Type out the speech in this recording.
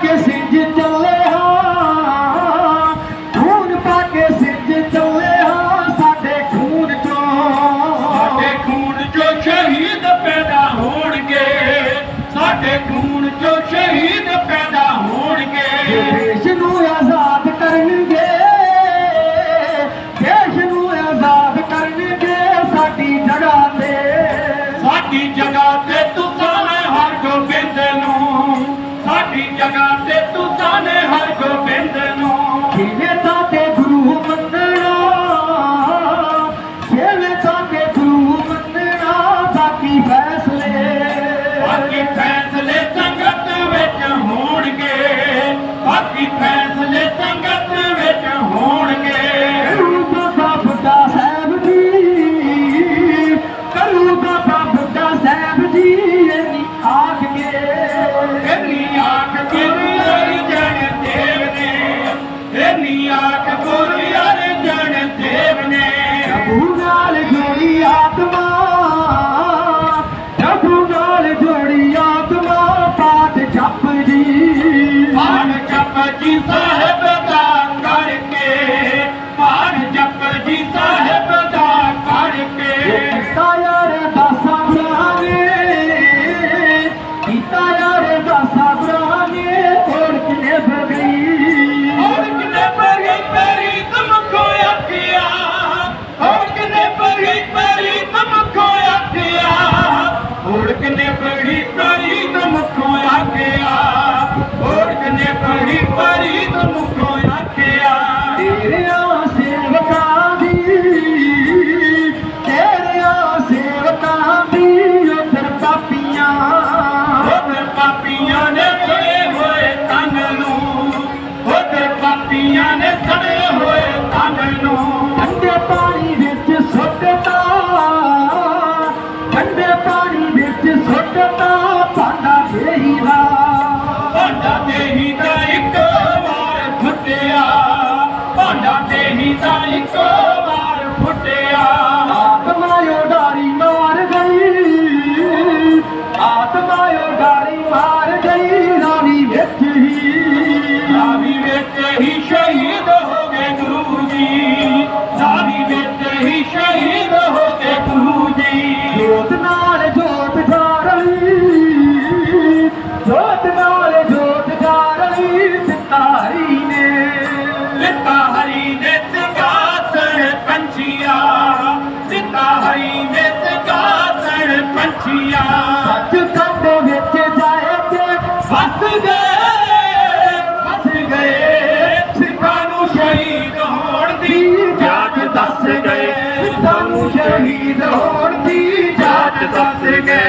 que sin ਰੱਬ ਦੀ ਨੀ ਆਖ ਕੇ। ਨੀ ਆਖ ਕੇ ਅਰ ਜਨ ਦੇਵ ਨੇ ਨੀ ਆਖ ਗੁਰ ਅਰ ਜਨ ਦੇਵ ਨੇ। ਪ੍ਰਭੂ ਨਾਲ ਜੋੜੀ ਆਤਮਾ ਪ੍ਰਭੂ ਨਾਲ ਜੋੜੀ ਆਤਮਾ ਪਾਠ ਜਪਦੀ। ਪਾਠ ਜਪਦੀ ਸਹਿ ਕਨੇ ਪੜੀ ਪਰੀ ਤਮ ਕੋ ਆਖਿਆ ਹੋਰ ਕਨੇ ਪੜੀ ਪਰੀ ਤਮ ਕੋ ਆਖਿਆ। ਤੇਰਿਆ ਸੇਵਕਾਂ ਦੀ ਤੇਰਿਆ ਸੇਵਕਾਂ ਦੀ ਫਿਰ ਪਾਪੀਆਂ। ਫਿਰ ਪਾਪੀਆਂ Dr. ਸਾਨੂੰ ਸ਼ਹੀਦ ਹੋਣ ਦੀ ਜਾਤ ਦੱਸ ਗਏ